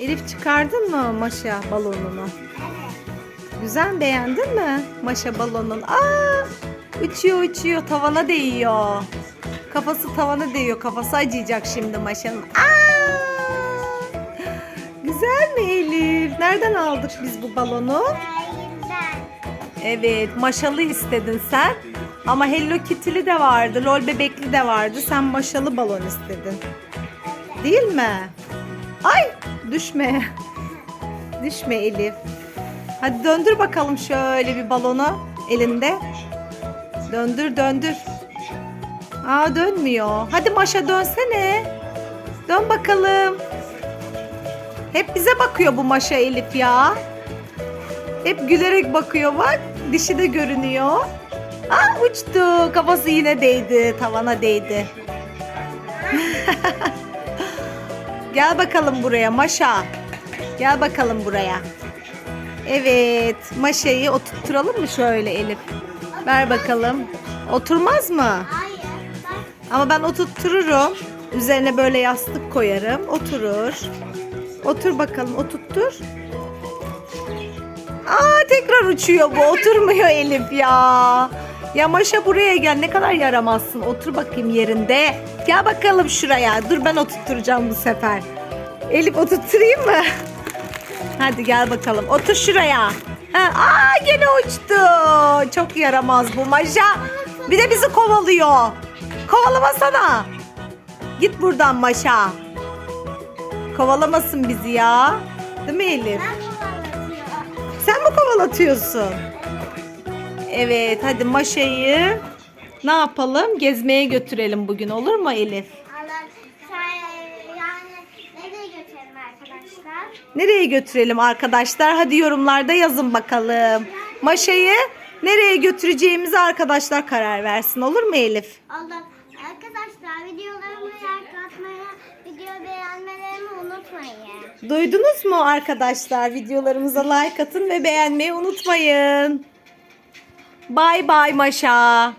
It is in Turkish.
Elif çıkardın mı Maşa balonunu? Güzel beğendin mi Maşa balonun? Aa, uçuyor uçuyor tavana değiyor. Kafası tavana değiyor. Kafası acıyacak şimdi Maşa'nın. Aa! Güzel mi Elif? Nereden aldık biz bu balonu? Evet, maşalı istedin sen. Ama Hello Kitty'li de vardı, Lol bebekli de vardı. Sen maşalı balon istedin. Değil mi? Ay, düşme. Düşme Elif. Hadi döndür bakalım şöyle bir balonu elinde. Döndür, döndür. Aa dönmüyor. Hadi Maşa dönsene. Dön bakalım. Hep bize bakıyor bu Maşa Elif ya. Hep gülerek bakıyor bak. Dişi de görünüyor. Aa uçtu. Kafası yine değdi. Tavana değdi. Gel bakalım buraya Maşa. Gel bakalım buraya. Evet. Maşa'yı oturtturalım mı şöyle Elif? Ver bakalım. Oturmaz mı? Hayır. Ama ben oturttururum. Üzerine böyle yastık koyarım. Oturur. Otur bakalım. Oturttur. Aa tekrar uçuyor bu. Oturmuyor Elif ya. Ya Maşa buraya gel. Ne kadar yaramazsın. Otur bakayım yerinde. Gel bakalım şuraya. Dur ben oturtturacağım bu sefer. Elif oturtturayım mı? Hadi gel bakalım. Otur şuraya. Ha, aa gene uçtu. Çok yaramaz bu Maşa. Bir de bizi kovalıyor. Kovalamasana. Git buradan Maşa. Kovalamasın bizi ya. Değil mi Elif? Sen mi kovalatıyorsun? Evet hadi Maşa'yı ne yapalım? Gezmeye götürelim bugün olur mu Elif? Allah sen yani nereye götürelim arkadaşlar? Nereye götürelim arkadaşlar? Hadi yorumlarda yazın bakalım. Maşa'yı nereye götüreceğimizi arkadaşlar karar versin olur mu Elif? Allah arkadaşlar videolarımı like atmaya, video beğenmelerimi unutmayın. Duydunuz mu arkadaşlar? Videolarımıza like atın ve beğenmeyi unutmayın. Bay bay Maşa.